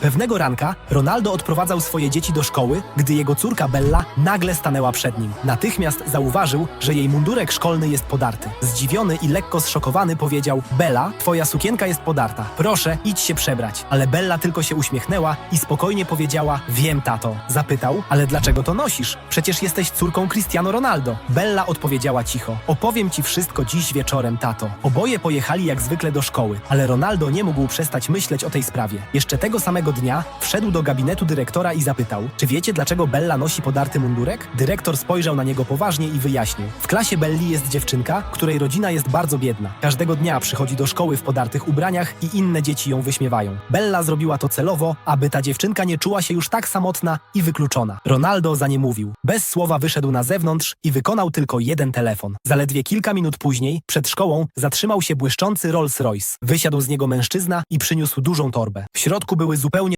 Pewnego ranka Ronaldo odprowadzał swoje dzieci do szkoły, gdy jego córka Bella nagle stanęła przed nim. Natychmiast zauważył, że jej mundurek szkolny jest podarty. Zdziwiony i lekko zszokowany powiedział: Bella, twoja sukienka jest podarta. Proszę, idź się przebrać. Ale Bella tylko się uśmiechnęła i spokojnie powiedziała: Wiem, tato. Zapytał: Ale dlaczego to nosisz? Przecież jesteś córką Cristiano Ronaldo. Bella odpowiedziała cicho: Opowiem ci wszystko dziś wieczorem, tato. Oboje pojechali jak zwykle do szkoły, ale Ronaldo nie mógł przestać myśleć o tej sprawie. Jeszcze tego samego dnia wszedł do gabinetu dyrektora i zapytał: Czy wiecie, dlaczego Bella nosi podarty mundurek? Dyrektor spojrzał na niego poważnie i wyjaśnił: W klasie Belli jest dziewczynka, której rodzina jest bardzo biedna. Każdego dnia przychodzi do szkoły w podartych ubraniach i inne dzieci ją wyśmiewają. Bella zrobiła to celowo, aby ta dziewczynka nie czuła się już tak samotna i wykluczona. Ronaldo za nie mówił. Bez słowa wyszedł na zewnątrz i wykonał tylko jeden telefon. Zaledwie kilka minut później, przed szkołą, zatrzymał się błyszczący Rolls Royce. Wysiadł z niego mężczyzna i przyniósł dużą torbę. W środku były zupełnie